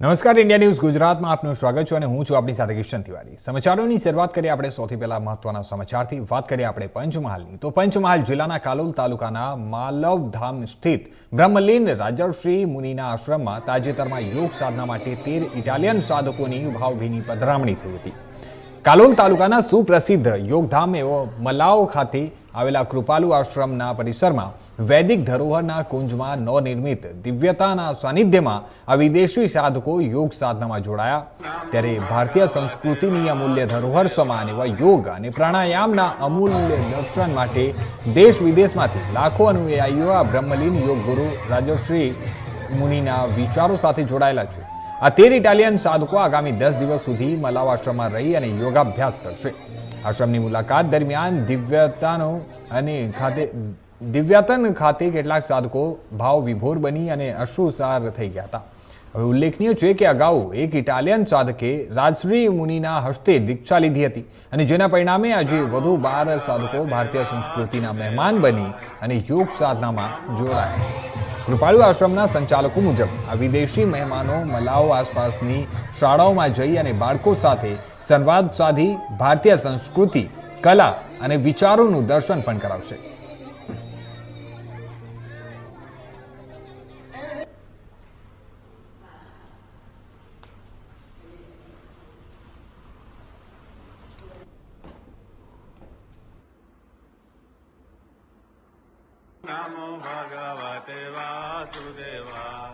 નમસ્કાર, India news ગુજરાતમાં આપનું સ્વાગત છે અને હું છું આપણી સાથે કિશન તિવારી. સમાચારોની શરૂઆત કરીએ આપણે સૌથી પહેલા મહત્વના સમાચારથી. વાત કરીએ આપણે પંચમહાલની. તો પંચમહાલ જિલ્લાના કાલોલ તાલુકાના માલવધામ સ્થિત બ્રહ્મલીન રાજર્ષિ મુનિના આશ્રમમાં તાજેતરમાં યોગ સાધના માટે તેર ઇટાલિયન સાધકોની ભાવભીની પધરામણી થઈ હતી. કાલોલ તાલુકાના સુપ્રસિદ્ધ યોગધામ એવો મલાવ ખાતે આવેલા કૃપાલુ આશ્રમના પરિસરમાં વૈદિક ધરોહરના કુંજમાં નવનિર્મિત દિવ્યતાના સાનિધ્યમાં આ વિદેશી સાધકો યોગ સાધનામાં જોડાયા. ત્યારે ભારતીય સંસ્કૃતિની અમૂલ્ય ધરોહર સમાન એવા યોગ અને પ્રાણાયામના અમૂલ્ય દર્શન માટે દેશ વિદેશમાંથી લાખો અનુયાયીઓ આ બ્રહ્મલીન યોગ ગુરુ રાજશ્રી મુનિના વિચારો સાથે જોડાયેલા છે. આ તેર ઇટાલિયન સાધકો આગામી દસ દિવસ સુધી મલાવ આશ્રમમાં રહી અને યોગાભ્યાસ કરશે. આશ્રમની મુલાકાત દરમિયાન દિવ્યતાનો અને ખાતે દિવ્યાતન ખાતે કેટલાક સાધકો ભાવ વિભોર બની અને અશ્રુસાર થઈ ગયા હતા. હવે ઉલ્લેખનીય છે કે અગાઉ એક ઇટાલિયન સાધકે રાજશ્રી મુનિના હસ્તે દીક્ષા લીધી હતી અને જેના પરિણામે આજે વધુ બાર સાધકો ભારતીય સંસ્કૃતિના મહેમાન બની અને યોગ સાધનામાં જોડાયા છે. કૃપાળુ આશ્રમના સંચાલકો મુજબ આ વિદેશી મહેમાનો મલાઓ આસપાસની શાળાઓમાં જઈ અને બાળકો સાથે સંવાદ સાધી ભારતીય સંસ્કૃતિ, કલા અને વિચારોનું દર્શન પણ કરાવશે. नमो ルでは。